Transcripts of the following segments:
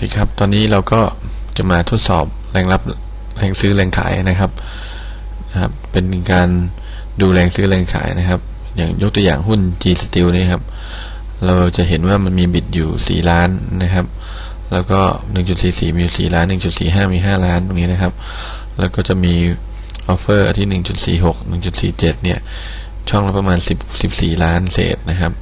ดีครับ ตอนนี้เราก็จะมาทดสอบแรงรับแรงซื้อแรงขายนะครับนะครับ เป็นการดูแรงซื้อแรงขายนะครับ อย่างยกตัวอย่างหุ้น G Steel นี่ครับ เราจะเห็นว่ามันมีบิดอยู่ 4 ล้านนะครับ แล้วก็ 1.44 มี 4 ล้าน 1.45 มี 5 ล้านตรงนี้นะครับ แล้วก็จะมีออฟเฟอร์ที่ 1.46 1.47 เนี่ย ช่องละประมาณ 10 14 ล้านเศษนะครับ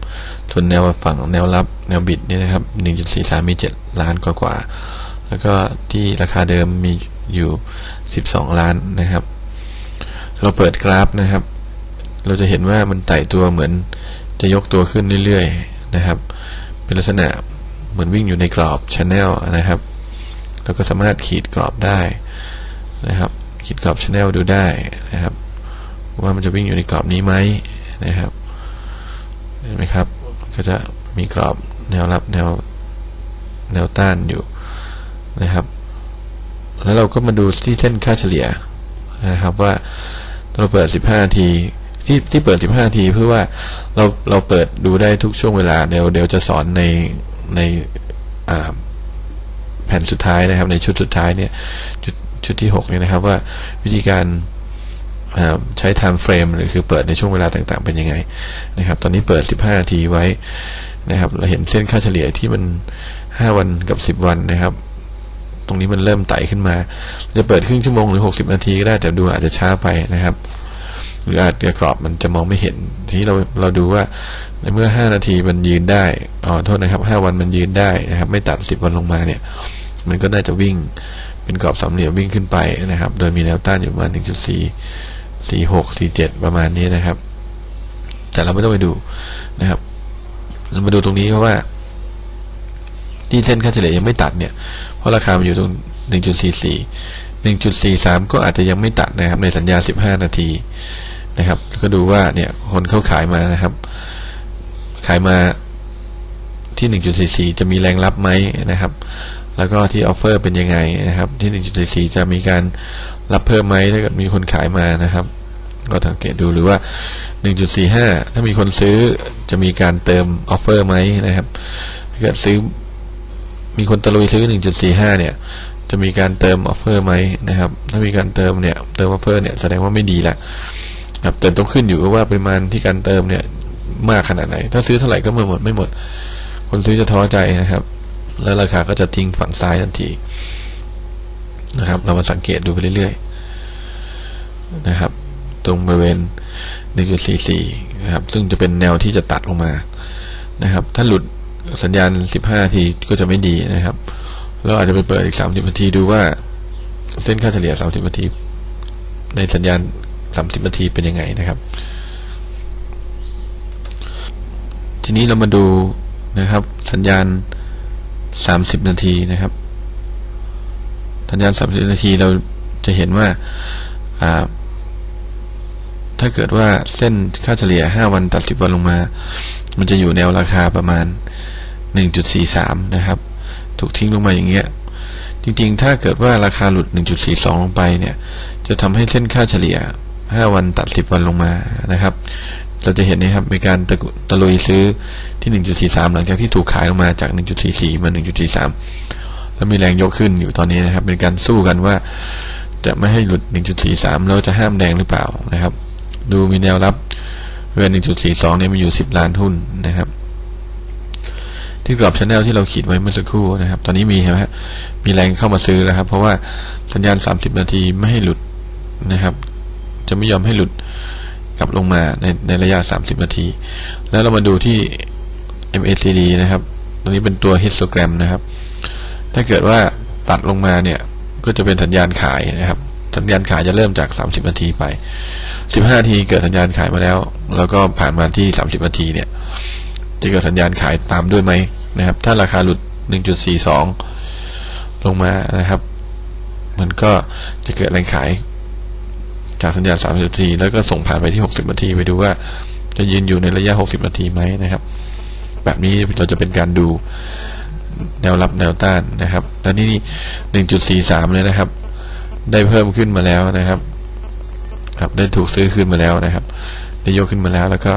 ส่วนแนวฝั่งแนวรับแนวบิดเนี่ยนะครับ 1.43 มี 7 ล้านกว่ากว่าๆแล้วก็ที่ราคาเดิมมีอยู่ 12 ล้านนะครับ เราเปิดกราฟนะครับ เราจะเห็นว่ามันไต่ตัวเหมือนจะยกตัวขึ้นเรื่อยๆนะครับ เป็นลักษณะเหมือนวิ่งอยู่ในกรอบชแนลนะครับเราก็สามารถขีดกรอบได้นะครับ ขีดกรอบชแนลดูได้นะครับ ว่ามันจะวิ่งอยู่ในกรอบนี้ไหมนะครับเห็นไหมครับ ก็จะมีกรอบแนวรับแนวแนวต้านอยู่นะครับ แล้วเราก็มาดูที่เส้นค่าเฉลี่ยนะครับว่าเราเปิด 15 นาทีที่ที่เปิด 15 นาทีเพื่อว่าเราเราเปิดดูได้ทุกช่วงเวลาเดี๋ยวเดี๋ยวจะสอนในในอ่าแผ่นสุดท้ายนะครับ ในชุดสุดท้ายเนี่ย ชุดชุดที่หกเนี่ยนะครับว่าวิธีการ ใช้ time frame หรือคือเปิดในช่วงเวลาต่างๆ เป็นยังไงนะครับ ตอนนี้เปิด 15 นาทีไว้นะครับ เราเห็นเส้นค่าเฉลี่ยที่มัน 5 วันกับ 10 วันนะครับ ตรงนี้มันเริ่มไต่ขึ้นมา จะเปิดครึ่งชั่วโมงหรือ 60 นาทีก็ได้แต่ดูอาจจะช้าไปนะครับ หรืออาจจะกรอบมันจะมองไม่เห็น ทีนี้เราเราดูว่าในเมื่อ 5 นาทีมันยืนได้อ๋อโทษนะครับ 5 วันมันยืนได้นะครับ ไม่ตัด 10 วันลงมาเนี่ย มันก็น่าจะวิ่งเป็นกรอบสามเหลี่ยมวิ่งขึ้นไปนะครับ โดยมีแนวต้านอยู่ประมาณ1.4 46 47ประมาณนี้นะครับ แต่เราไม่ต้องไปดูนะครับ เรามาดูตรงนี้เพราะว่า ที่เส้นค่าเฉลี่ยยังไม่ตัดเนี่ย เพราะราคามันอยู่ตรง1.44 1.43ก็อาจจะยังไม่ตัดนะครับ ในสัญญา15นาทีนะครับ ก็ดูว่าเนี่ยคนเขาขายมานะครับ ขายมาที่ 1.44 จะมีแรงรับไหมนะครับ แล้วก็ที่ออฟเฟอร์เป็นยังไงนะครับ ที่ 1.44 จะมีการ รับเพิ่มไหมถ้าเกิดมีคนขายมานะครับ ก็สังเกตดูหรือว่า 1.45 ถ้ามีคนซื้อจะมีการเติมออฟเฟอร์ไหมนะครับถ้าเกิดซื้อมีคนตะลุยซื้อ 1.45 เนี่ย จะมีการเติมออฟเฟอร์ไหมนะครับ ถ้ามีการเติมเนี่ย เติมออฟเฟอร์เนี่ยแสดงว่าไม่ดีละครับแต่ต้องขึ้นอยู่กับว่าปริมาณที่การเติมเนี่ยมากขนาดไหน ถ้าซื้อเท่าไหร่ก็ไม่หมดไม่หมด คนซื้อจะท้อใจนะครับ แล้วราคาก็จะทิ้งฝั่งซ้ายทันที นะครับ เรามาสังเกตดูไปเรื่อยๆนะครับ ตรงบริเวณ 1.44 นะครับ ซึ่งจะเป็นแนวที่จะตัดลงมานะครับ ถ้าหลุดสัญญาณ 15นาทีก็จะไม่ดีนะครับเราอาจจะไปเปิดอีก 30 นาทีดูว่า เส้นค่าเฉลี่ย 30 นาที ในสัญญาณ 30 นาทีเป็นยังไงนะครับ ทีนี้เรามาดูนะครับ สัญญาณ 30 นาทีนะครับ สัญญาณ30นาทีเราจะเห็นว่าถ้าเกิดว่าเส้นค่าเฉลี่ย 5 วันตัด 10 วันลงมา มันจะอยู่แนวราคาประมาณ 1.43 นะครับ ถูกทิ้งลงมาอย่างเงี้ย จริงๆ ถ้าเกิดว่าราคาหลุด 1.42 ลงไปเนี่ย จะทำให้เส้นค่าเฉลี่ย 5 วันตัด 10 วันลงมานะครับ เราจะเห็นนะครับ มีการตะตะลุยซื้อที่ 1.43 หลังจากที่ถูกขายลงมาจาก 1.44 มา 1.43 แล้วมีแรงยกขึ้นอยู่ตอนนี้นะครับ เป็นการสู้กันว่าจะไม่ให้หลุด 1.43 แล้วจะห้ามแดงหรือเปล่านะครับ ดูมีแนวรับเรือ1.42 เนี่ยมีอยู่ 10 ล้านหุ้นนะครับ ที่กรอบชแนลที่เราขีดไว้เมื่อสักครู่นะครับ ตอนนี้มีใช่ไหมฮะมีแรงเข้ามาซื้อแล้วครับ เพราะว่าสัญญาณ 30 นาทีไม่ให้หลุดนะครับ จะไม่ยอมให้หลุดกลับลงมาในในระยะ 30 นาที แล้วเรามาดูที่ MACD นะครับ ตรงนี้เป็นตัว histogram นะครับ ถ้าเกิดว่าตัดลงมาเนี่ย ก็จะเป็นสัญญาณขายนะครับ สัญญาณขายจะเริ่มจาก 30 นาทีไป 15 นาทีเกิดสัญญาณขายมาแล้ว แล้วก็ผ่านมาที่ 30 นาทีเนี่ย จะเกิดสัญญาณขายตามด้วยไหมนะครับ ถ้าราคาหลุด 1.42 ลงมานะครับ มันก็จะเกิดแรงขาย จากสัญญาณ 30 นาที แล้วก็ส่งผ่านไปที่ 60 นาที ไปดูว่าจะยืนอยู่ในระยะ 60 นาทีไหมนะครับ แบบนี้เราจะเป็นการดู แนวรับแนวต้านนะครับ แล้วนี่1.43เลยนะครับ ได้เพิ่มขึ้นมาแล้วนะครับ ครับได้ถูกซื้อขึ้นมาแล้วนะครับ ได้ยกขึ้นมาแล้วแล้วก็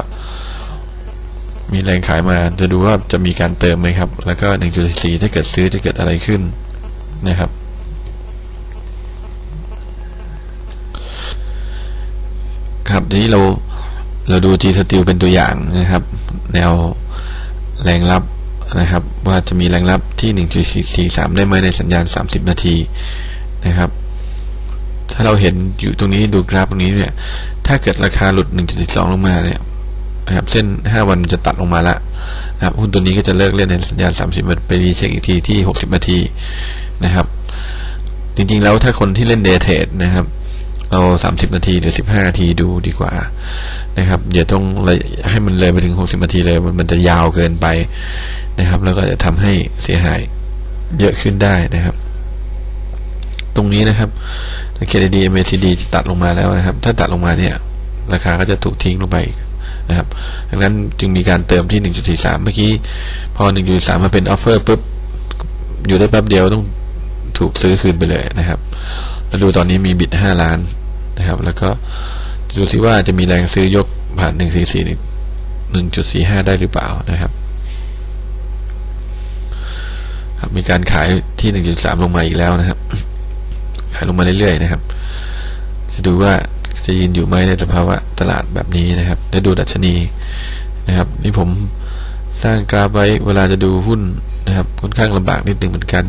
มีแรงขายมาจะดูว่าจะมีการเติมไหมครับ แล้วก็1.4ถ้าเกิดซื้อจะเกิดอะไรขึ้นนะครับครับทีนี้เราเราดู G Steel เป็นตัวอย่างนะครับ แนวแรงรับ นะครับ ว่าจะมีแรงรับที่ 1.43 ได้ไหมในสัญญาณ 30 นาทีนะครับ ถ้าเราเห็นอยู่ตรงนี้ดูกราฟตรงนี้เนี่ย ถ้าเกิดราคาหลุด 1.12 ลงมาเนี่ยนะครับเส้น 5 วันมันจะตัดลงมาละนะครับหุ้นตัวนี้ก็จะเลิกเล่นในสัญญาณ 30 วันไปรีเช็คอีกทีที่ 60 นาทีนะครับ จริงๆแล้วถ้าคนที่เล่นเดย์เทรดนะครับเอา30 นาทีหรือ 15 นาทีดูดีกว่า นะครับอย่าต้องให้มันเลยไปถึง60นาทีเลยมันมันจะยาวเกินไปนะครับ แล้วก็จะทำให้เสียหายเยอะขึ้นได้นะครับ ตรงนี้นะครับเกตดี MACD จะตัดลงมาแล้วนะครับ ถ้าตัดลงมาเนี่ย ราคาก็จะถูกทิ้งลงไปนะครับดังนั้นจึงมีการเติมที่ 1.43 เมื่อกี้ พอ 1.3 มาเป็นออฟเฟอร์ปุ๊บ อยู่ได้แป๊บเดียวต้องถูกซื้อคืนไปเลยนะครับ แล้วดูตอนนี้มีบิด 5 ล้านนะครับ แล้วก็ ดูซิว่าจะมีแรงซื้อยกผ่าน 144 1.45 ได้หรือเปล่านะครับครับมีการขายที่ 1.3 ลงมาอีกแล้วนะครับ ขายลงมาเรื่อยๆนะครับ จะดูว่าจะยืนอยู่ไหมในสภาวะตลาดแบบนี้นะครับและดูดัชนีนะครับ นี่ผมสร้างกราฟไว้เวลาจะดูหุ้นนะครับค่อนข้างลำบากนิดหนึ่งเหมือนกัน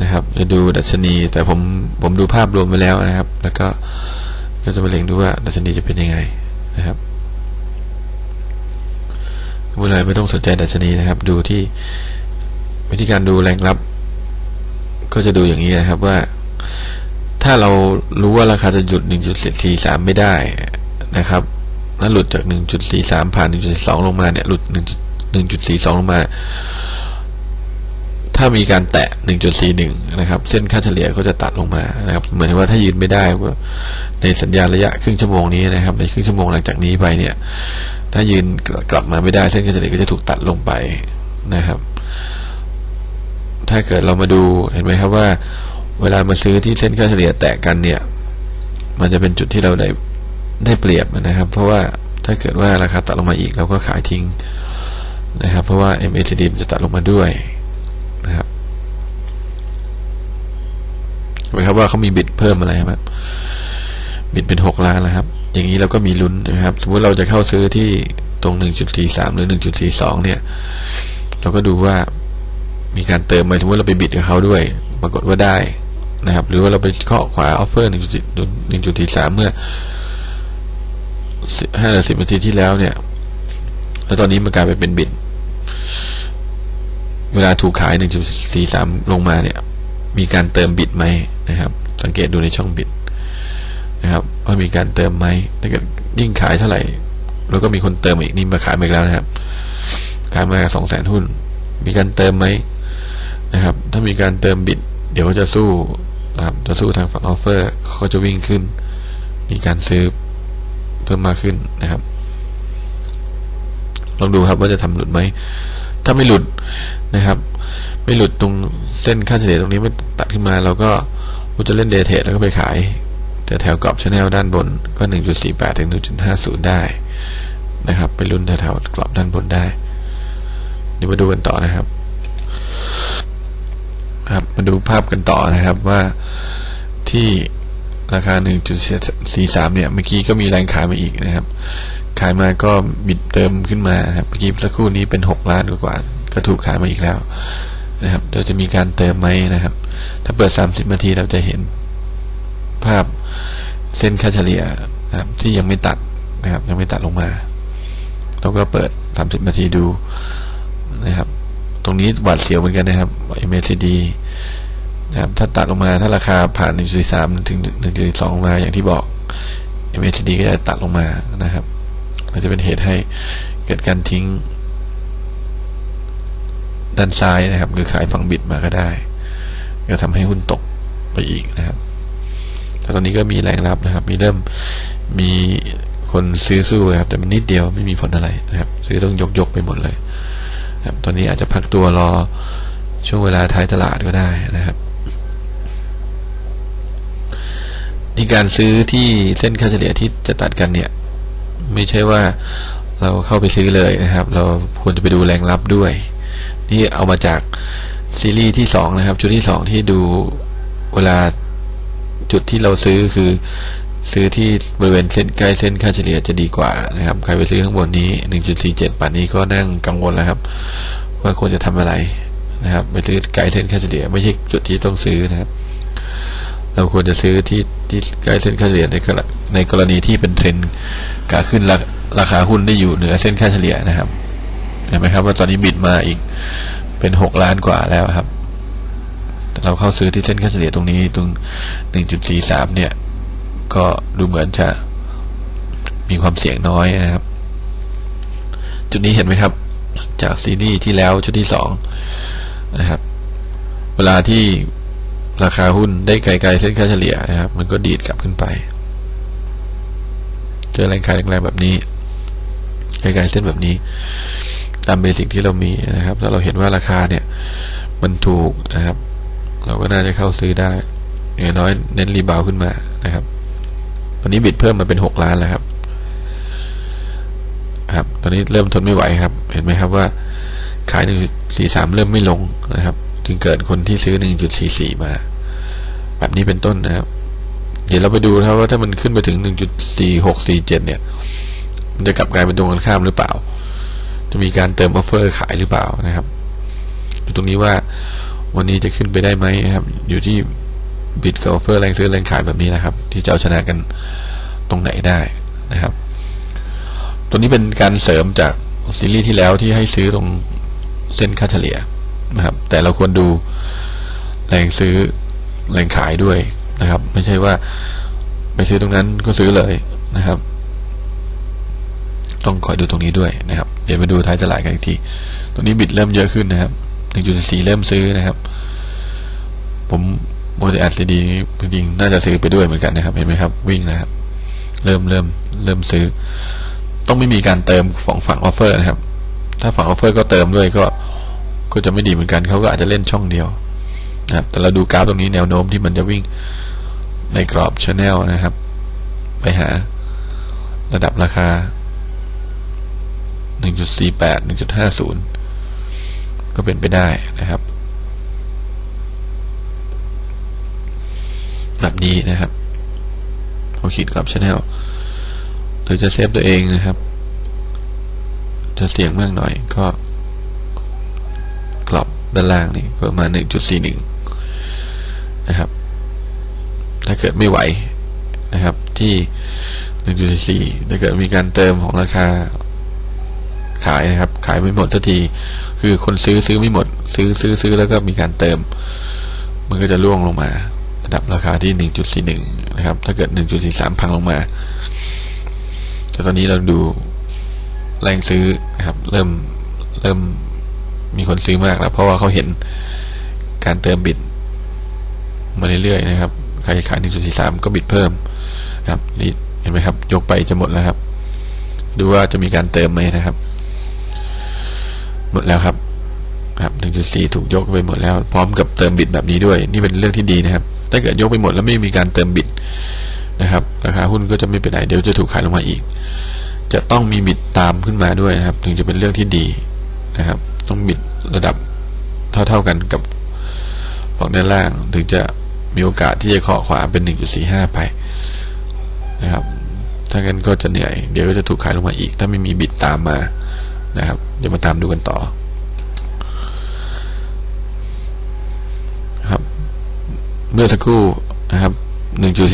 นะครับ จะดูดัชนี แต่ผมผมดูภาพรวมไปแล้วนะครับ แล้วก็ ก็จะมาเล็งดูว่าดัชนีจะเป็นยังไงนะครับเมื่อไรไม่ต้องสนใจดัชนีนะครับ ดูที่วิธีการดูแรงรับ ก็จะดูอย่างนี้นะครับว่า ถ้าเรารู้ว่าราคาจะหยุด 1.43 ไม่ได้นะครับแล้วหลุดจาก 1.43 ผ่าน1.42ลงมาเนี่ย หลุด 1.42 ลงมา ถ้ามีการแตะ 1.41 นะครับ เส้นค่าเฉลี่ยก็จะตัดลงมานะครับ เหมือนว่าถ้ายืนไม่ได้ในสัญญาณระยะครึ่งชั่วโมงนี้นะครับ ในครึ่งชั่วโมงหลังจากนี้ไปเนี่ย ถ้ายืนกลับมาไม่ได้เส้นค่าเฉลี่ยก็จะถูกตัดลงไปนะครับ ถ้าเกิดเรามาดูเห็นไหมครับว่า เวลามาซื้อที่เส้นค่าเฉลี่ยแตะกันเนี่ย มันจะเป็นจุดที่เราได้ได้เปรียบนะครับ เพราะว่าถ้าเกิดว่าราคาตัดลงมาอีกเราก็ขายทิ้งนะครับ เพราะว่า MACD มันจะตัดลงมาด้วย นะครับเห็นไหมครับว่าเขามีบิดเพิ่มอะไรครับบิดเป็นหกล้านแล้วครับ อย่างนี้เราก็มีลุ้นนะครับ สมมติเราจะเข้าซื้อที่ตรง1.43หรือ1.42เนี่ย เราก็ดูว่ามีการเติมไหมสมมติเราไปบิดกับเขาด้วย ปรากฏว่าได้นะครับ หรือว่าเราไปเคาะขวาออฟเฟอร์1.43เมื่อห้าหรือสิบนาทีที่แล้วเนี่ย แล้วตอนนี้มันกลายไปเป็นบิด เวลาถูกขาย 1.43 ลงมาเนี่ย มีการเติมบิดไหมนะครับ สังเกตดูในช่องบิดนะครับว่ามีการเติมไหมถ้าเกิดยิ่งขายเท่าไหร่ แล้วก็มีคนเติมอีกนี่มาขายมาอีกแล้วนะครับ ขายมาสองแสนหุ้น มีการเติมไหมนะครับ ถ้ามีการเติมบิดเดี๋ยวก็จะสู้นะครับจะสู้ทางฝั่งออฟเฟอร์เขาจะวิ่งขึ้น มีการซื้อเพิ่มมากขึ้นนะครับ ลองดูครับว่าจะทำหลุดไหม ถ้าไม่หลุดนะครับ ไม่หลุดตรงเส้นค่าเฉลี่ยตรงนี้ไม่ตัดขึ้นมา เราก็เราจะเล่นเดทเทแล้วก็ไปขาย แต่แถวกรอบชแนลด้านบนก็ 1.48 ถึง 1.50 ได้นะครับ ไปลุ้นแถวกรอบด้านบนได้เดี๋ยวมาดูกันต่อนะครับครับมาดูภาพกันต่อนะครับว่าที่ราคา 1.43 เนี่ย เมื่อกี้ก็มีแรงขายมาอีกนะครับ ขายมาก็บิดเติมขึ้นมาครับเมื่อกี้สักครู่นี้เป็น6ล้านกว่า ก็ถูกขายมาอีกแล้วนะครับเดี๋ยวจะมีการเติมไหมนะครับ ถ้าเปิด30นาทีเราจะเห็น ภาพเส้นค่าเฉลี่ยนะครับ ที่ยังไม่ตัดนะครับ ยังไม่ตัดลงมาเราก็เปิด30นาทีดูนะครับ ตรงนี้หวาดเสียวเหมือนกันนะครับ MACD นะครับ ถ้าตัดลงมาถ้าราคาผ่าน 1.3 ถึง 1.2มาอย่างที่บอก MACD ก็จะตัดลงมานะครับ มันจะเป็นเหตุให้เกิดการทิ้ง ด้านซ้ายนะครับ คือขายฝั่งบิดมาก็ได้ ก็ทำให้หุ้นตกไปอีกนะครับแต่ตอนนี้ก็มีแรงรับนะครับ มีเริ่มมีคนซื้อสู้ครับ แต่มันนิดเดียวไม่มีผลอะไรนะครับ ซื้อต้องยกยกไปหมดเลยครับตอนนี้อาจจะพักตัวรอช่วงเวลาท้ายตลาดก็ได้นะครับนี่การซื้อที่เส้นค่าเฉลี่ยที่จะตัดกันเนี่ย ไม่ใช่ว่าเราเข้าไปซื้อเลยนะครับ เราควรจะไปดูแรงรับด้วย นี่เอามาจากซีรีส์ที่สองนะครับจุดที่สองที่ดูเวลาจุดที่เราซื้อคือซื้อที่บริเวณเส้นใกล้เส้นค่าเฉลี่ยจะดีกว่านะครับ ใครไปซื้อข้างบนนี้ 1.47ป่านนี้ก็นั่งกังวลแล้วครับ ว่าควรจะทำอะไรนะครับ ไปซื้อไกลเส้นค่าเฉลี่ยไม่ใช่จุดที่ต้องซื้อนะครับ เราควรจะซื้อที่ที่ใกล้เส้นค่าเฉลี่ยในกรในกรณีที่เป็นเทรนด์ขาขึ้นราราคาหุ้นได้อยู่เหนือเส้นค่าเฉลี่ยนะครับเห็นไหมครับว่าตอนนี้บิดมาอีกเป็นหกล้านกว่าแล้วครับ เราเข้าซื้อที่เส้นค่าเฉลี่ยตรงนี้ตรงหนึ่งจุดสี่สามเนี่ย ก็ดูเหมือนจะมีความเสี่ยงน้อยนะครับ จุดนี้เห็นไหมครับ จากซีรีส์ที่แล้วชุดที่สองนะครับ เวลาที่ ราคาหุ้นได้ไกลๆเส้นค่าเฉลี่ยนะครับ มันก็ดีดกลับขึ้นไป เจอแรงขายแรงๆแบบนี้ไกลๆเส้นแบบนี้ ตามเบสิกที่เรามีนะครับถ้าเราเห็นว่าราคาเนี่ย มันถูกนะครับ เราก็น่าจะเข้าซื้อได้อย่างน้อยเน้นรีบาวขึ้นมานะครับตอนนี้บิดเพิ่มมาเป็นหกล้านแล้วครับ ครับ ตอนนี้เริ่มทนไม่ไหวครับ เห็นไหมครับว่าขายหนึ่งสี่สามเริ่มไม่ลงนะครับ จึงเกิดคนที่ซื้อหนึ่งจุดสี่สี่มา แบบนี้เป็นต้นนะครับ เดี๋ยวเราไปดูนะครับว่าถ้ามันขึ้นไปถึงหนึ่งจุดสี่หกสี่เจ็ดเนี่ย มันจะกลับกลายเป็นตรงกันข้ามหรือเปล่า จะมีการเติมออฟเฟอร์ขายหรือเปล่านะครับดูตรงนี้ว่าวันนี้จะขึ้นไปได้ไหมนะครับ อยู่ที่บิดกับออฟเฟอร์แรงซื้อแรงขายแบบนี้นะครับ ที่จะเอาชนะกันตรงไหนได้นะครับ ตัวนี้เป็นการเสริมจากซีรีส์ที่แล้วที่ให้ซื้อตรงเส้นค่าเฉลี่ย นะครับ แต่เราควรดูแรงซื้อแรงขายด้วยนะครับ ไม่ใช่ว่าไปซื้อตรงนั้นก็ซื้อเลยนะครับ ต้องคอยดูตรงนี้ด้วยนะครับ เดี๋ยวไปดูท้ายตลาดกันอีกทีตรงนี้บิดเริ่มเยอะขึ้นนะครับ1.4เริ่มซื้อนะครับ ผมโมเดลอัดซีดีจริงๆน่าจะซื้อไปด้วยเหมือนกันนะครับ เห็นไหมครับ วิ่งนะครับ เริ่มเริ่มเริ่มซื้อ ต้องไม่มีการเติมของฝั่งออฟเฟอร์นะครับ ถ้าฝั่งออฟเฟอร์ก็เติมด้วยก็ ก็จะไม่ดีเหมือนกันเขาก็อาจจะเล่นช่องเดียวนะครับแต่เราดูกราฟตรงนี้แนวโน้มที่มันจะวิ่งในกรอบชแนลนะครับ ไปหาระดับราคา 1.48 1.50 ก็เป็นไปได้นะครับ แบบนี้นะครับเอาขีดกลับชแนลหรือจะเซฟตัวเองนะครับ จะเสี่ยงมากหน่อยก็ ด้านล่างนี่ประมาณ1.41 นะครับ ถ้าเกิดไม่ไหวนะครับที่ 1.4ถ้าเกิดมีการเติมของราคาขายนะครับ ขายไม่หมดทันที คือคนซื้อซื้อไม่หมด ซื้อซื้อซื้อแล้วก็มีการเติม มันก็จะล่วงลงมาระดับราคาที่หนึ่งจุดสี่หนึ่งนะครับ ถ้าเกิดหนึ่งจุดสี่สามพังลงมา แต่ตอนนี้เราดูแรงซื้อนะครับ เริ่มเริ่ม มีคนซื้อมากแล้ว เพราะว่าเขาเห็นการเติมบิดมาเรื่อยๆนะครับ ใครขายหนึ่งจุดสี่สามก็บิดเพิ่มครับ นี่เห็นไหมครับ ยกไปจะหมดแล้วครับ ดูว่าจะมีการเติมไหมนะครับ หมดแล้วครับครับ1.4ถูกยกไปหมดแล้ว พร้อมกับเติมบิดแบบนี้ด้วย นี่เป็นเรื่องที่ดีนะครับ ถ้าเกิดยกไปหมดแล้วไม่มีการเติมบิดนะครับ ราคาหุ้นก็จะไม่ไปไหนเดี๋ยวจะถูกขายลงมาอีก จะต้องมีบิดตามขึ้นมาด้วยนะครับ ถึงจะเป็นเรื่องที่ดีนะครับ ต้องบิดระดับเท่าๆกันกับฝั่งด้านล่าง ถึงจะมีโอกาสที่จะขอขวาเป็น1.45ไปนะครับ ถ้างั้นก็จะเหนื่อย เดี๋ยวก็จะถูกขายลงมาอีก ถ้าไม่มีบิดตามมานะครับ เดี๋ยวมาตามดูกันต่อครับ เมื่อสักครู่นะครับ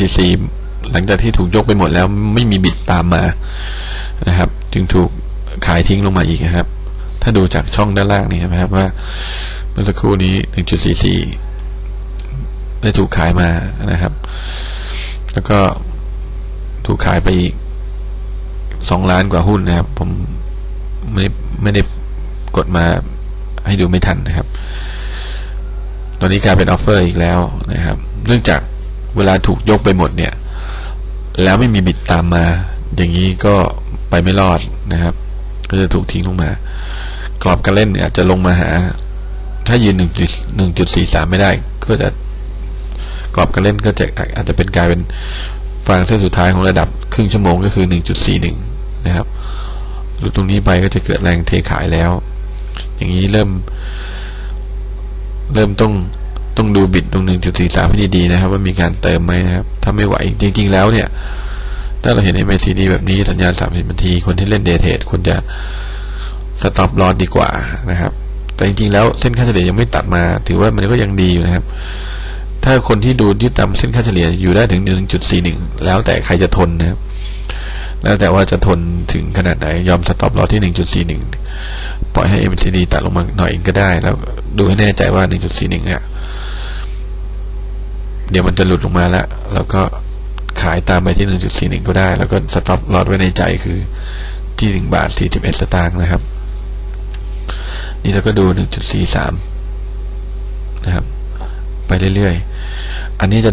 1.44หลังจากที่ถูกยกไปหมดแล้วไม่มีบิดตามมานะครับ จึงถูกขายทิ้งลงมาอีกนะครับ ถ้าดูจากช่องด้านล่างนี่นะครับว่าเมื่อสักครู่นี้ 1.44 ได้ถูกขายมานะครับ แล้วก็ถูกขายไปอีกสองล้านกว่าหุ้นนะครับ ผมไม่ได้ไม่ได้กดมาให้ดูไม่ทันนะครับ ตอนนี้กลายเป็นออฟเฟอร์อีกแล้วนะครับ เนื่องจากเวลาถูกยกไปหมดเนี่ย แล้วไม่มีบิดตามมา อย่างนี้ก็ไปไม่รอดนะครับ ก็จะถูกทิ้งลงมา กรอบการเล่นเนี่ยจะลงมาหา ถ้ายืนหนึ่งจุดหนึ่งจุดสี่สามไม่ได้ ก็จะกรอบการเล่นก็จะอาจจะเป็นกลายเป็นฟางเส้นสุดท้ายของระดับครึ่งชั่วโมงก็คือ1.41นะครับหลุดตรงนี้ไปก็จะเกิดแรงเทขายแล้ว อย่างนี้เริ่ม เริ่มต้องต้องดูบิดตรงหนึ่งจุดสี่สามให้ดีๆนะครับ ว่ามีการเติมไหมนะครับ ถ้าไม่ไหวจริง ๆ แล้วเนี่ย ถ้าเราเห็น MACD แบบนี้สัญญาณสามสิบนาที คนที่เล่นเดย์เทรดควรจะ สต็อปลอสดีกว่านะครับ แต่จริงๆแล้วเส้นค่าเฉลี่ยยังไม่ตัดมา ถือว่ามันก็ยังดีอยู่นะครับ ถ้าคนที่ดูยึดตามเส้นค่าเฉลี่ยอยู่ได้ถึง 1.41 แล้วแต่ใครจะทนนะครับ แล้วแต่ว่าจะทนถึงขนาดไหน ยอมสต็อปลอสที่ 1.41 ปล่อยให้ MACD ตัดลงมาหน่อยก็ได้ แล้วดูให้แน่ใจว่า 1.41 เนี่ยเดี๋ยวมันจะหลุดลงมาแล้ว แล้วก็ขายตามไปที่ 1.41 ก็ได้ แล้วก็สต็อปลอสไว้ในใจคือที่ 1 บาท 41 สตางค์นะครับ นี่เราก็ดู 1.43 นะครับ ไปเรื่อยๆ อันนี้จะ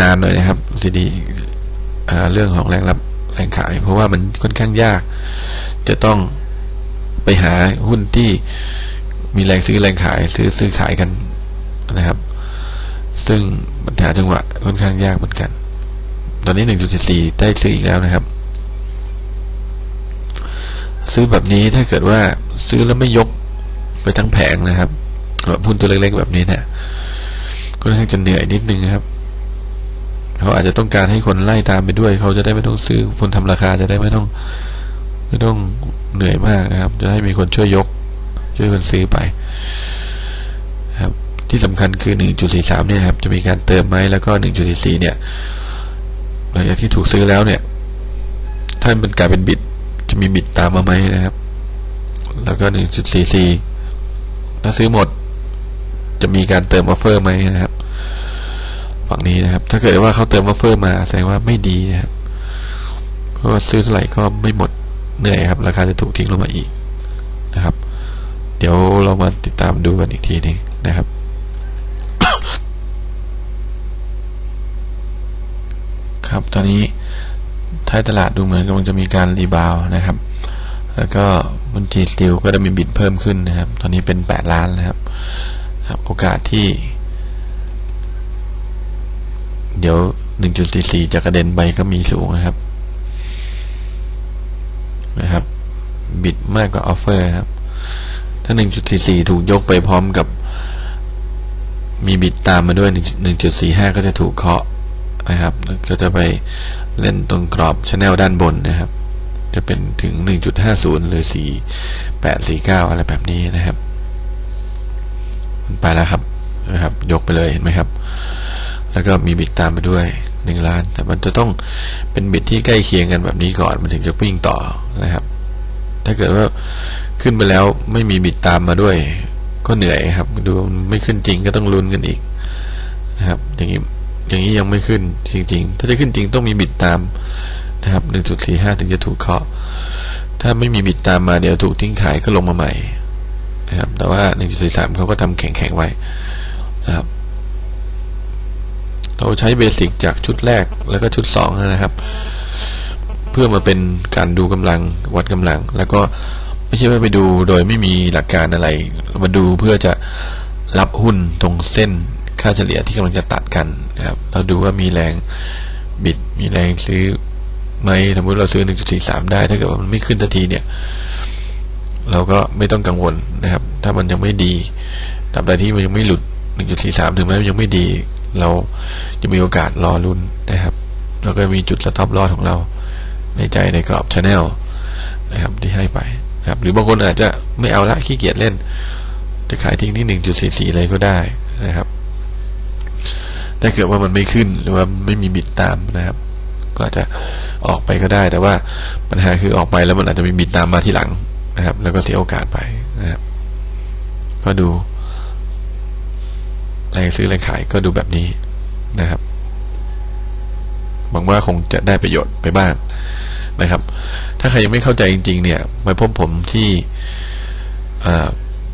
นานหน่อยนะครับซีดีเรื่องของแรงรับแรงขาย เพราะว่ามันค่อนข้างยาก จะต้องไปหาหุ้นที่มีแรงซื้อแรงขาย ซื้อซื้อขายกันนะครับ ซึ่งปัญหาจังหวะค่อนข้างยากเหมือนกัน ตอนนี้ 1.44 ได้ซื้ออีกแล้วนะครับซื้อแบบนี้ถ้าเกิดว่าซื้อแล้วไม่ยก ไปทั้งแผงนะครับแบบหุ้นตัวเล็กๆแบบนี้เนี่ยค่อนข้างจะเหนื่อยนิดนึงนะครับเขาอาจจะต้องการให้คนไล่ตามไปด้วย เขาจะได้ไม่ต้องซื้อคนทำราคาจะได้ไม่ต้อง ไม่ต้องเหนื่อยมากนะครับ จะให้มีคนช่วยยก ช่วยคนซื้อไปครับที่สำคัญคือ 1.43 เนี่ยครับ จะมีการเติมไหมแล้วก็ 1.44 เนี่ยหลังจากที่ถูกซื้อแล้วเนี่ย ถ้ามันกลายเป็นบิด จะมีบิดตามมาไหมนะครับ แล้วก็ 1.44 ถ้าซื้อหมด จะมีการเติมออฟเฟอร์ไหมนะครับ ฝั่งนี้นะครับ ถ้าเกิดว่าเขาเติมออฟเฟอร์มาแสดงว่าไม่ดีนะครับเพราะว่าซื้อเท่าไหร่ก็ไม่หมดเหนื่อยครับ ราคาจะถูกทิ้งลงมาอีกนะครับ เดี๋ยวเรามาติดตามดูกันอีกทีหนึงนะครับครับตอนนี้ท้ายตลาดดูเหมือนกำลังจะมีการรีบาวด์นะครับ แล้วก็ บุนจีสติลก็ได้มีบิดเพิ่มขึ้นนะครับ ตอนนี้เป็นแปดล้านนะครับครับ โอกาสที่ เดี๋ยว 1.44 จะกระเด็นไปก็มีสูงนะครับ นะครับ บิดมากกว่าออฟเฟอร์ครับ ถ้า 1.44 ถูกยกไปพร้อมกับ มีบิดตามมาด้วย 1.45 ก็จะถูกเคาะนะครับ ก็จะไปเล่นตรงกรอบชแนลด้านบนนะครับ จะเป็นถึง 1.50 หรือ 4849 อะไรแบบนี้นะครับมันไปแล้วครับนะครับ ยกไปเลยเห็นไหมครับ แล้วก็มีบิดตามไปด้วยหนึ่งล้าน แต่มันจะต้องเป็นบิดที่ใกล้เคียงกันแบบนี้ก่อน มันถึงจะวิ่งต่อนะครับ ถ้าเกิดว่าขึ้นไปแล้วไม่มีบิดตามมาด้วย ก็เหนื่อยครับ ดูไม่ขึ้นจริงก็ต้องลุ้นกันอีกนะครับ อย่างนี้อย่างนี้ยังไม่ขึ้นจริง ๆ ถ้าจะขึ้นจริงต้องมีบิดตาม นะครับหนึ่งจุดสี่ห้าถึงจะถูกเคาะ ถ้าไม่มีบิดตามมาเดี๋ยวถูกทิ้งขายก็ลงมาใหม่นะครับ แต่ว่าหนึ่งจุดสี่สามเขาก็ทำแข็งๆไว้นะครับ เราใช้เบสิกจากชุดแรกแล้วก็ชุดสองนะครับ เพื่อมาเป็นการดูกำลังวัดกำลัง แล้วก็ไม่ใช่ว่าไปดูโดยไม่มีหลักการอะไร มาดูเพื่อจะรับหุ้นตรงเส้นค่าเฉลี่ยที่กำลังจะตัดกันนะครับ เราดูว่ามีแรงบิด มีแรงซื้อ ไหมสมมติเราซื้อ 1.43 ได้ ถ้าเกิดว่ามันไม่ขึ้นทันทีเนี่ย เราก็ไม่ต้องกังวลนะครับ ถ้ามันยังไม่ดีตราบใดที่มันยังไม่หลุด 1.43 ถึงแม้มันยังไม่ดี เราจะมีโอกาสรอรุนนะครับแล้วก็มีจุดสต็อปลอสของเรา ในใจในกรอบชแนลนะครับที่ให้ไปนะครับ หรือบางคนอาจจะไม่เอาละขี้เกียจเล่น จะขายทิ้งที่ 1.44 เลยก็ได้นะครับถ้าเกิดว่ามันไม่ขึ้นหรือว่าไม่มีบิดตามนะครับ ก็อาจจะออกไปก็ได้ แต่ว่าปัญหาคือออกไปแล้วมันอาจจะมีบิดตามมาที่หลังนะครับ แล้วก็เสียโอกาสไปนะครับ ก็ดูแรงซื้อแรงขายก็ดูแบบนี้นะครับหวังว่าคงจะได้ประโยชน์ไปบ้างนะครับ ถ้าใครยังไม่เข้าใจจริง ๆ เนี่ยมาพบผมที่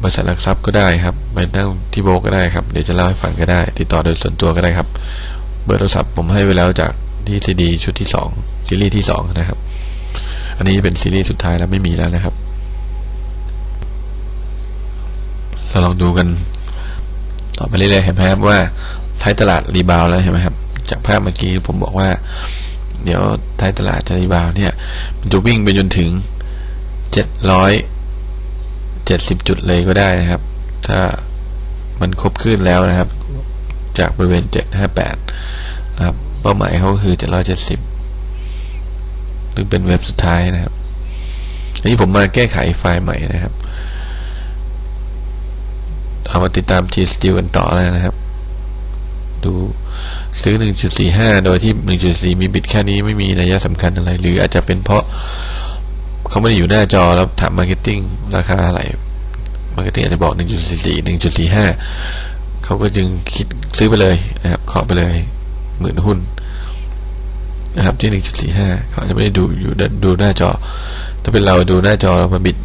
บริษัทหลักทรัพย์ก็ได้ครับไปนั่งที่โบก็ได้ครับ เดี๋ยวจะเล่าให้ฟังก็ได้ ติดต่อโดยส่วนตัวก็ได้ครับ เบอร์โทรศัพท์ผมให้ไว้แล้วจาก ที่ซีดีชุดที่สองซีรีส์ที่สองนะครับ อันนี้เป็นซีรีส์สุดท้ายแล้วไม่มีแล้วนะครับเราลองดูกันต่อไปเรื่อยๆเห็นไหมครับว่าท้ายตลาดรีบาวแล้วเห็นไหมครับ จากภาพเมื่อกี้ผมบอกว่า เดี๋ยวท้ายตลาดจะรีบาวเนี่ยมันจะวิ่งไปจนถึงเจ็ดร้อยเจ็ดสิบจุดเลยก็ได้นะครับ ถ้ามันครบขึ้นแล้วนะครับ จากบริเวณเจ็ดห้าแปดนะครับ เป้าหมายเขาคือเจ็ดร้อยเจ็ดสิบซึ่งเป็นเว็บสุดท้ายนะครับอันนี้ผมมาแก้ไขไฟล์ใหม่นะครับ เอามาติดตาม G Steel กันต่อแล้วนะครับ ดูซื้อ 1.45 โดยที่ 1.4 มีบิตแค่นี้ไม่มีนัยสำคัญอะไร หรืออาจจะเป็นเพราะเขาไม่ได้อยู่หน้าจอแล้วถามมาร์เก็ตติ้งราคาอะไรมาร์เก็ตติ้งอาจจะบอก 1.44 1.45 เขาก็จึงคิดซื้อไปเลยนะครับ ขอไปเลย หมื่นหุ้นนะครับที่1.45เขาอาจะไม่ได้ดูอยู่ดูหน้าจอ ถ้าเป็นเราดูหน้าจอเรามาบิด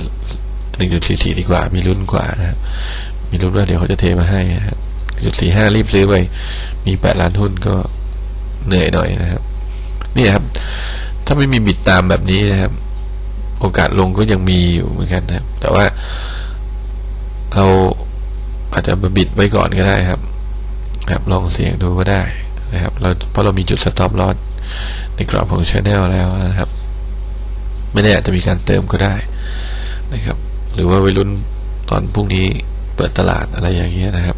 1.44ดีกว่า มีรุ่นกว่านะครับ มีรุ่นว่าเดี๋ยวเขาจะเทมาให้นะครับ1.45รีบซื้อไปมี8ล้านหุ้นก็เหนื่อยหน่อยนะครับ นี่ครับ ถ้าไม่มีบิดตามแบบนี้นะครับ โอกาสลงก็ยังมีอยู่เหมือนกันนะครับ แต่ว่าเราอาจจะมาบิดไว้ก่อนก็ได้ครับ ครับลองเสี่ยงดูก็ได้ นะครับเราเพราะเรามีจุดสต็อปลอสในกรอบของชแนลแล้วนะครับ ไม่แน่อาจจะมีการเติมก็ได้นะครับ หรือว่าวัยรุ่นตอนพรุ่งนี้เปิดตลาดอะไรอย่างเงี้ยนะครับ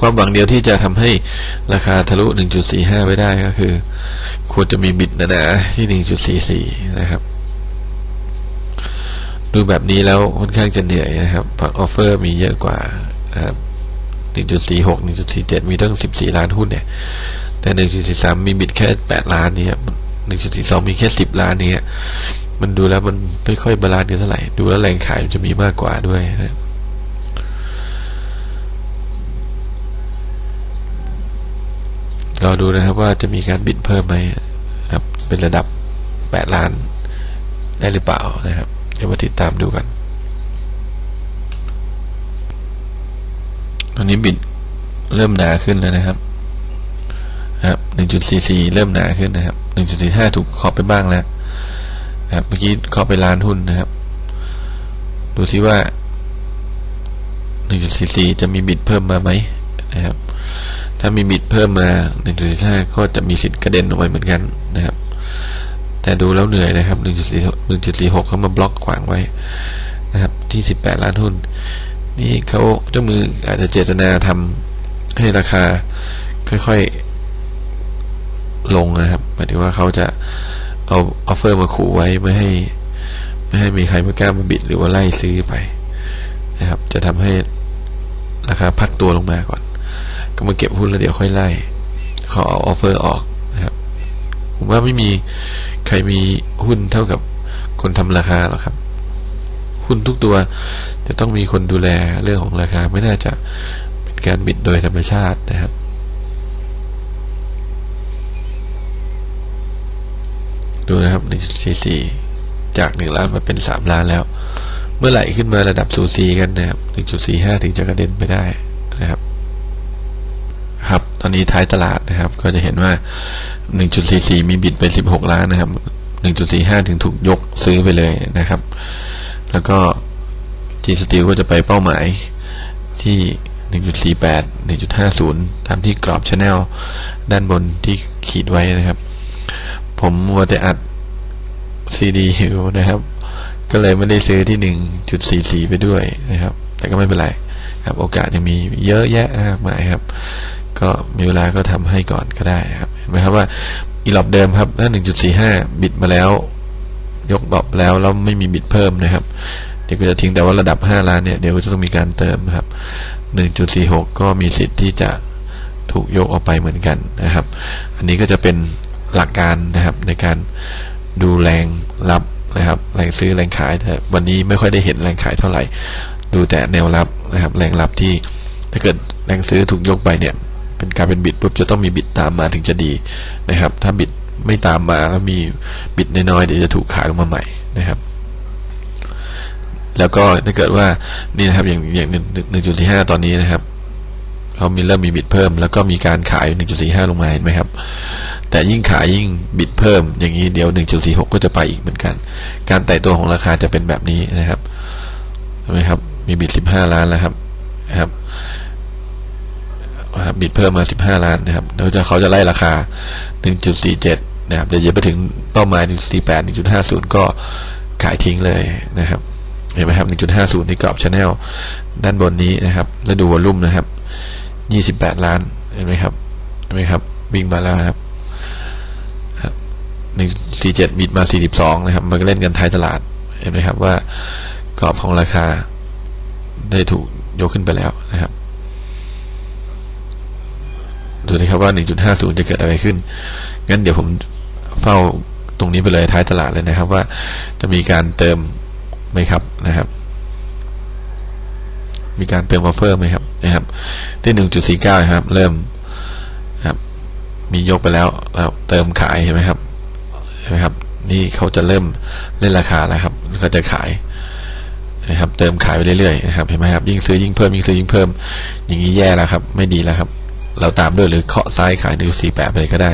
ความหวังเดียวที่จะทำให้ราคาทะลุ 1.45ไปได้ก็คือ ควรจะมีบิดหนาๆที่ 1.44 นะครับดูแบบนี้แล้วค่อนข้างจะเหนื่อยนะครับผักออฟเฟอร์มีเยอะกว่านะครับ 1.46 1.47 มีตั้ง 14 ล้านหุ้นเนี่ย แต่ 1.43 มีบิดแค่ 8 ล้านเนี่ย1.42 มีแค่ 10 ล้านเนี่ย มันดูแล้วมันไม่ค่อยบาลานซ์กันเท่าไหร่ ดูแล้วแรงขายมันจะมีมากกว่าด้วยนะรอดูนะครับว่าจะมีการบิดเพิ่มไหมครับ เป็นระดับ 8 ล้านได้หรือเปล่านะครับ เดี๋ยวมาติดตามดูกัน ตอนนี้บิดเริ่มหนาขึ้นแล้วนะครับ ครับ1.44เริ่มหนาขึ้นนะครับ1.45ถูกขอบไปบ้างแล้วครับเมื่อกี้ขอบไปล้านหุ้นนะครับ ดูซิว่า 1.44 จะมีบิดเพิ่มมาไหมนะครับ ถ้ามีบิดเพิ่มมา 1.45 ก็จะมีสิทธิ์กระเด็นออกไปเหมือนกันนะครับ แต่ดูแล้วเหนื่อยนะครับ 1.46 เขามาบล็อกขวางไว้นะครับ ที่ 18 ล้านหุ้น นี่เขาเจ้ามืออาจจะเจตนาทำให้ราคาค่อยๆลงนะครับหมายถึงว่าเขาจะเอาออฟเฟอร์มาขู่ไว้ไม่ให้ ไม่ให้มีใครมากล้ามาบิดหรือว่าไล่ซื้อไปนะครับ จะทำให้ราคาพักตัวลงมาก่อน ก็มาเก็บหุ้นแล้วเดี๋ยวค่อยไล่เขาเอาออฟเฟอร์ออกนะครับ ผมว่าไม่มีใครมีหุ้นเท่ากับคนทำราคาหรอกครับ หุ้นทุกตัว จะต้องมีคนดูแลเรื่องของราคาไม่น่าจะเป็นการบิดโดยธรรมชาตินะครับดูนะครับ1.44จาก1ล้านมาเป็น3ล้านแล้ว เมื่อไหร่ขึ้นมาระดับสูสีกันนะครับ1.45ถึงจะกระเด็นไปได้นะครับ ครับ ตอนนี้ท้ายตลาดนะครับ ก็จะเห็นว่า1.44มีบิดไป16ล้านนะครับ1.45ถึงถูกยกซื้อไปเลยนะครับ แล้วก็ G Steel ก็จะไปเป้าหมายที่ 1.48 1.50 ตามที่กรอบชแนลด้านบนที่ขีดไว้นะครับ ผมมัวแต่อัดซีดีอยู่นะครับ ก็เลยไม่ได้ซื้อที่ 1.44 ไปด้วยนะครับ แต่ก็ไม่เป็นไรครับ โอกาสยังมีเยอะแยะมากมายครับ ก็มีเวลาก็ทำให้ก่อนก็ได้ครับ เห็นไหมครับว่าอีหลอบเดิมครับถ้า1.45 บิดมาแล้ว ยกดรอปแล้วแล้วไม่มีบิดเพิ่มนะครับ เดี๋ยวก็จะทิ้งแต่ว่าระดับ 5 ล้านเนี่ยเดี๋ยวก็จะต้องมีการเติมครับ 1.46 ก็มีสิทธิ์ที่จะถูกยกออกไปเหมือนกันนะครับ อันนี้ก็จะเป็นหลักการนะครับในการดูแรงรับนะครับ แรงซื้อแรงขายแต่วันนี้ไม่ค่อยได้เห็นแรงขายเท่าไหร่ ดูแต่แนวรับนะครับ แรงรับที่ถ้าเกิดแรงซื้อถูกยกไปเนี่ย เป็นการเป็นบิดปุ๊บจะต้องมีบิดตามมาถึงจะดีนะครับ ถ้าบิด ไม่ตามมาแล้วมีบิดน้อยๆเดี๋ยวจะถูกขายลงมาใหม่นะครับ แล้วก็ถ้าเกิดว่านี่นะครับอย่างอย่างหนึ่งหนึ่งจุดสี่ห้าตอนนี้นะครับเขามีเริ่มมีบิดเพิ่ม แล้วก็มีการขายหนึ่งจุดสี่ห้าลงมาเห็นไหมครับ แต่ยิ่งขายยิ่งบิดเพิ่ม อย่างนี้เดี๋ยวหนึ่งจุดสี่หกก็จะไปอีกเหมือนกัน การไต่ตัวของราคาจะเป็นแบบนี้นะครับเห็นไหมครับ มีบิดสิบห้าล้านแล้วครับนะครับ บิดเพิ่มมาสิบห้าล้านนะครับแล้วจะเขาจะไล่ราคาหนึ่งจุดสี่เจ็ดนะครับเดี๋ยวจะไปถึงเป้าหมาย 148 1.50 ก็ขายทิ้งเลยนะครับ เห็นไหมครับ 1.50 ในกรอบชแนลด้านบนนี้นะครับ แล้วดูวอลลุ่มนะครับ 28 ล้านเห็นไหมครับเห็นไหมครับวิ่งมาแล้วครับครับ147บิดมา42นะครับ มันก็เล่นกันท้ายตลาด เห็นไหมครับว่ากรอบของราคาได้ถูกยกขึ้นไปแล้วนะครับ ดูนะครับว่า 1.50 จะเกิดอะไรขึ้น งั้นเดี๋ยวผมเฝ้าตรงนี้ไปเลยท้ายตลาดเลยนะครับว่าจะมีการเติมไหมครับนะครับ มีการเติมออฟเฟอร์ไหมครับนะครับ ที่ 1.49 ครับ เริ่มครับมียกไปแล้วแล้วเติมขายเห็นไหมครับเห็นไหมครับ นี่เขาจะเริ่มเล่นราคาแล้วครับเขาจะขายนะครับ เติมขายไปเรื่อยๆนะครับเห็นไหมครับยิ่งซื้อยิ่งเพิ่มยิ่งซื้อยิ่งเพิ่ม อย่างนี้แย่แล้วครับ ไม่ดีแล้วครับ เราตามด้วยหรือเคาะซ้ายขาย1.48ไปเลยก็ได้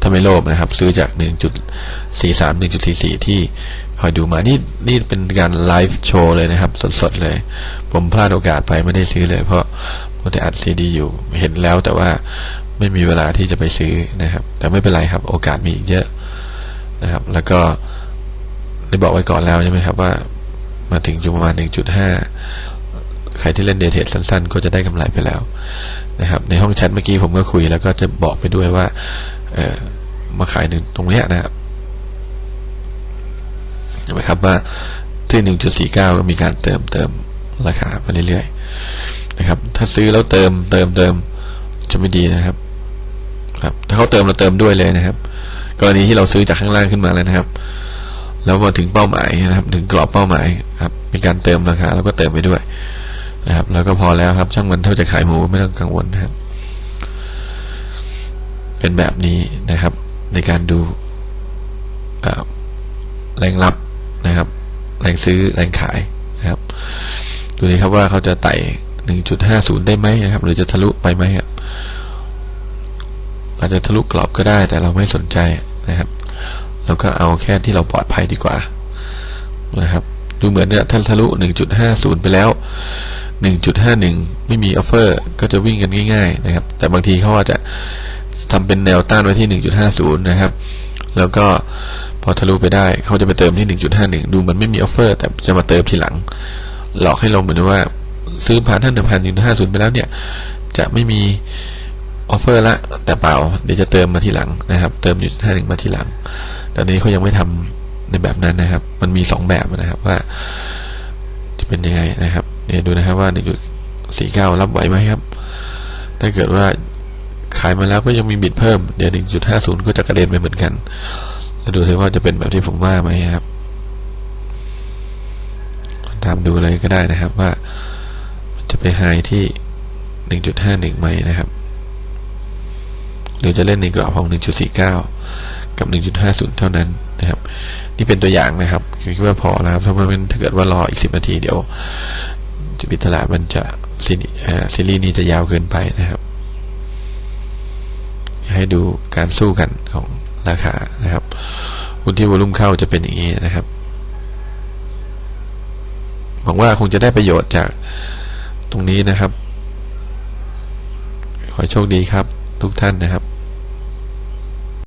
ถ้าไม่โลภนะครับ ซื้อจาก 1.43 1.44 ที่คอยดูมา นี่นี่เป็นการไลฟ์โชว์เลยนะครับ สดๆเลย ผมพลาดโอกาสไปไม่ได้ซื้อเลย เพราะมัวแต่อัดซีดีอยู่เห็นแล้วแต่ว่าไม่มีเวลาที่จะไปซื้อนะครับ แต่ไม่เป็นไรครับ โอกาสมีอีกเยอะนะครับ แล้วก็ได้บอกไว้ก่อนแล้วใช่ไหมครับว่ามาถึงจุดประมาณ 1.5 ใครที่เล่นเดทเทสั้นๆ ก็จะได้กำไรไปแล้ว นะครับ ในห้องแชทเมื่อกี้ผมก็คุย แล้วก็จะบอกไปด้วยว่า เออมาขายหนึ่งตรงเนี้ยนะครับเห็นไหมครับว่าที่หนึ่งจุดสี่เก้าก็มีการเติมเติมราคาไปเรื่อยๆนะครับ ถ้าซื้อแล้วเติมเติมเติมจะไม่ดีนะครับ ครับ ถ้าเขาเติมเราเติมด้วยเลยนะครับ กรณีที่เราซื้อจากข้างล่างขึ้นมาแล้วนะครับ แล้วมาถึงเป้าหมายนะครับ ถึงกรอบเป้าหมายครับ มีการเติมราคาแล้วก็เติมไปด้วย นะครับ แล้วก็พอแล้วครับ ช่างมันเท่าจะขายหมูไม่ต้องกังวลนะครับ เป็นแบบนี้นะครับ ในการดูแรงรับนะครับ แรงซื้อแรงขายนะครับ ดูนี่ครับว่าเขาจะไต่หนึ่งจุดห้าศูนย์ได้ไหมนะครับ หรือจะทะลุไปไหมครับอาจจะทะลุกรอบก็ได้ แต่เราไม่สนใจนะครับเราก็เอาแค่ที่เราปลอดภัยดีกว่านะครับ ดูเหมือนเนี่ยถ้าทะลุหนึ่งจุดห้าศูนย์ไปแล้ว หนึ่งจุดห้าหนึ่งไม่มีออฟเฟอร์ก็จะวิ่งกันง่าย ๆ นะครับ แต่บางทีเขาอาจจะทำเป็นแนวต้านไว้ที่หนึ่งจุดห้าศูนะครับ แล้วก็พอทะลุไปได้เขาจะไปเติมที่หนึ่งจุดห้าหนึ่งดูมันไม่มีออฟเฟอร์แต่จะมาเติมทีหลัง หลอกให้ลงเหมือนว่า ซื้อผ่านท่านหนึ่งพันหนึ่งห้าศูนย์ไปแล้วเนี่ย จะไม่มีออฟเฟอร์ละ แต่เปล่า เดี๋ยวจะเติมมาทีหลังนะครับ เติมอยู่ห้าหนึ่งมาทีหลังแต่นี้เขายังไม่ทำในแบบนั้นนะครับ มันมีสองแบบนะครับว่า จะเป็นยังไงนะครับ เนี่ยดูนะครับว่าหนึ่งจุดสี่เก้ารับไหวไหมครับ ถ้าเกิดว่าขายมาแล้วก็ยังมีบิดเพิ่ม เดี๋ยวหนึ่งจุดห้าศูนย์ก็จะกระเด็นไปเหมือนกันแล้วดูซิว่าจะเป็นแบบที่ผมว่าไหมครับตามดูเลยก็ได้นะครับว่าจะไปไฮที่หนึ่งจุดห้าหนึ่งไหมนะครับ หรือจะเล่นในกรอบของหนึ่งจุดสี่เก้ากับหนึ่งจุดห้าศูนย์เท่านั้นนะครับ นี่เป็นตัวอย่างนะครับคิดว่าพอนะครับถ้ามันถ้าเกิดว่ารออีกสิบนาทีเดี๋ยว จะปิดตลาดมันจะซีรีส์นี้จะยาวเกินไปนะครับ ให้ดูการสู้กันของราคานะครับหุ้นที่วอลุ่มเข้าจะเป็นอย่างนี้นะครับหวังว่าคงจะได้ประโยชน์จากตรงนี้นะครับ ขอโชคดีครับ ทุกท่านนะครับ